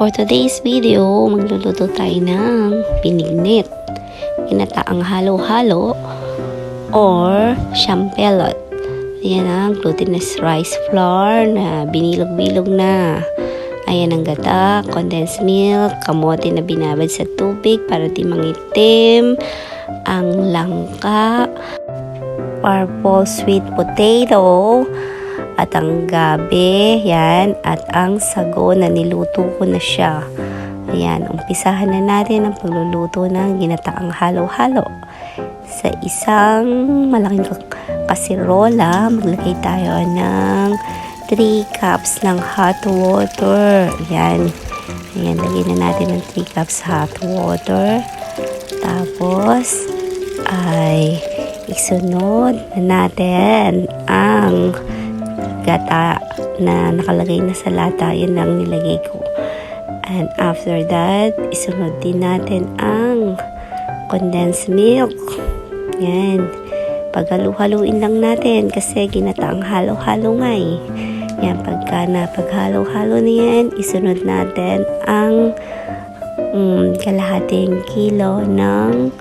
For today's video, magluluto tayo ng pinignit, ginataang halo-halo, or champelot. Ayan ang glutinous rice flour na binilog-bilog na. Ayan ang gata, condensed milk, kamote na binabad sa tubig para di mangitim, ang langka, purple sweet potato, at ang gabi, yan, at ang sago na niluto ko na siya. Ayan, umpisahan na natin ang pagluluto ng ginataang halo-halo. Sa isang malaking kasirola, maglagay tayo ng 3 cups ng hot water. Ayan, ayan, lagyan na natin ng 3 cups hot water. Tapos, ay isunod na natin ang gata na nakalagay na sa lata. Yan lang nilagay ko. And after that, isunod din natin ang condensed milk. Yan. Paghalu-haluin lang natin kasi ginataang halo-halo nga eh. Yan, pagka na paghalo-halo na yan, isunod natin ang um, kalahating kilo ng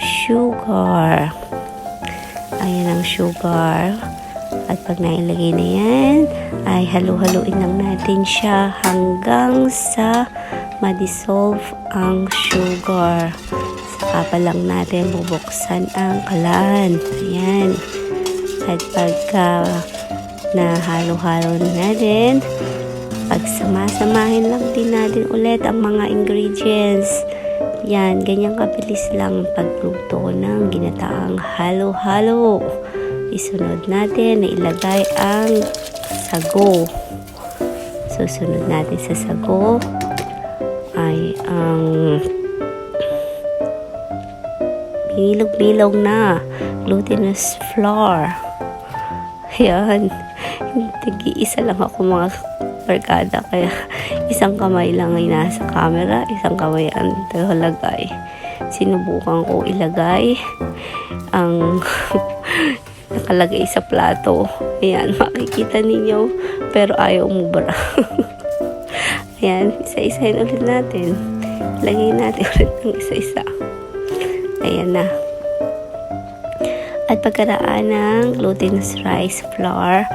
sugar. Ayan ang sugar. At pag nailagay na yan, ay halu-haluin lang natin siya hanggang sa ma-dissolve ang sugar. Saka pa lang natin bubuksan ang kalan. Ayan. At pagka nahalo-halo na natin, pagsamasamahin lang din natin ulit ang mga ingredients. Yan, ganyan kabilis lang ang pagluto ng ginataang halo-halo isunod natin na ilagay ang sago. Susunod natin sa sago ay ang bilog-bilog na glutinous flour. Ayan. Tigi-isa lang ako mga barkada kaya isang kamay lang ay nasa camera, isang kamay ang nakalagay. Sinubukan ko ilagay ang nakalagay sa plato. Ayan, makikita ninyo. Pero ayaw umubra. Ayan, isa-isahin ulit natin. Lagay natin ulit ng isa-isa. Ayan na. At pagkaraan ng glutinous rice flour,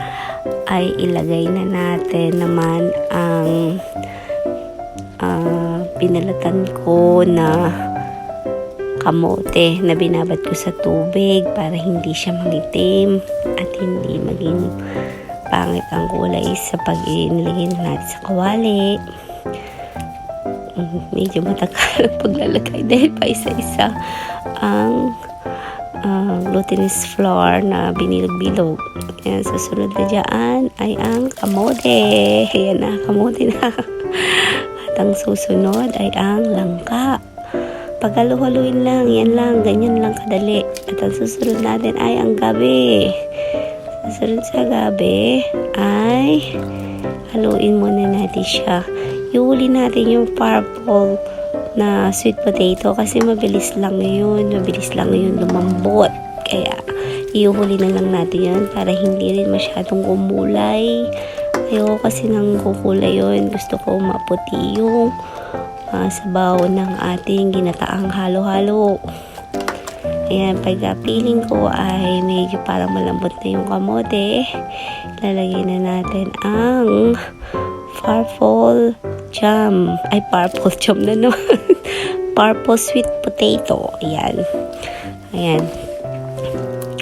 ay ilagay na natin naman ang uh, pinalatan ko na kamote na binabad ko sa tubig para hindi siya magitim at hindi maging pangit ang kulay sa pag inilagay natin sa kawali. Medyo matagal ang paglalagay dahil pa isa-isa ang uh, glutinous flour na binilog-bilog. Ayan, susunod na dyan ay ang kamote. Ayan na, kamote na. At ang susunod ay ang langka. Paghalu-haluin lang, yan lang, ganyan lang kadali. At ang susunod natin ay ang gabi. Susunod sa gabi ay haluin muna natin siya. Iuli natin yung purple na sweet potato kasi mabilis lang yun. Mabilis lang yun lumambot. Kaya iuhuli na lang natin yun para hindi rin masyadong kumulay. Ayoko kasi nang kukulay yun. Gusto ko maputi yung uh, sabaw ng ating ginataang halo-halo. Ayan, pag feeling ko ay medyo parang malambot na yung kamote, lalagay na natin ang purple jam. Ay, purple jam na naman. purple sweet potato. Ayan. Ayan.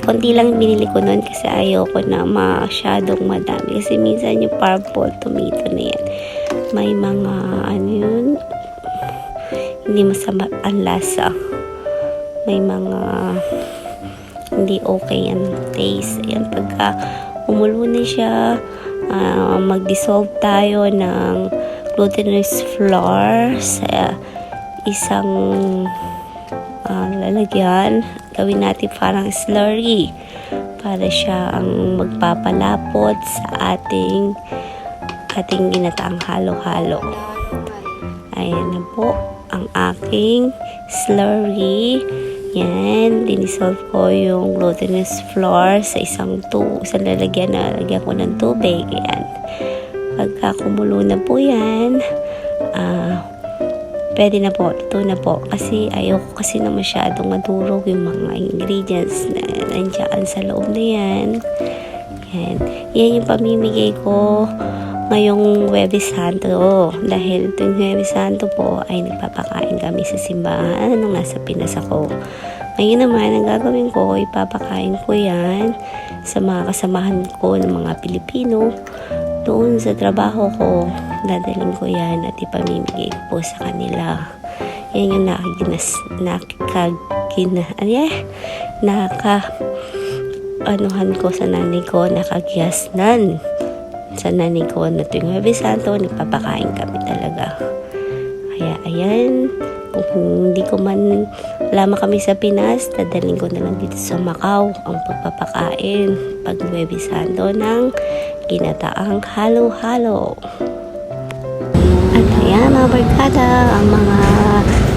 Konti lang binili ko noon kasi ayoko na masyadong madami. Kasi minsan yung purple tomato na yan. May mga, ano yun, hindi masama ang lasa. May mga hindi okay ang taste. Ayan, pagka umulo na siya, uh, mag-dissolve tayo ng glutinous flour sa isang uh, lalagyan. Gawin natin parang slurry para siya ang magpapalapot sa ating ating ginataang halo-halo. Ayan na po ang aking slurry. Yan, dinisolve ko yung glutinous flour sa isang tu isang lalagyan na lagyan ko ng tubig. Yan. Pagka kumulo na po yan, ah, pwede na po, luto na po. Kasi ayoko kasi na masyadong madurog yung mga ingredients na nandiyan sa loob na yan. Yan. Yan yung pamimigay ko ngayong Huwebes Santo. Dahil tuwing Huwebes Santo po ay nagpapakain kami sa simbahan nung nasa Pinas ako. Ngayon naman, ang gagawin ko, ipapakain ko yan sa mga kasamahan ko ng mga Pilipino doon sa trabaho ko. Dadaling ko yan at ipamimigay po sa kanila. Yan yung nakaginas, nakagina, ano yan? Naka, anuhan ko sa nanay ko, nakagiyasnan sa nanay ko na tuwing Huwebes Santo, nagpapakain kami talaga. Kaya ayan, kung hindi ko man lama kami sa Pinas, dadaling ko na lang dito sa Macau ang pagpapakain pag Huwebes Santo ng ginataang halo-halo. At ayan mga barkada, ang mga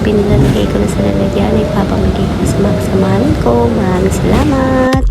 pinilalagay ko na sa lalagyan ay papamigay ko sa mga kasamahan ko. Maraming salamat!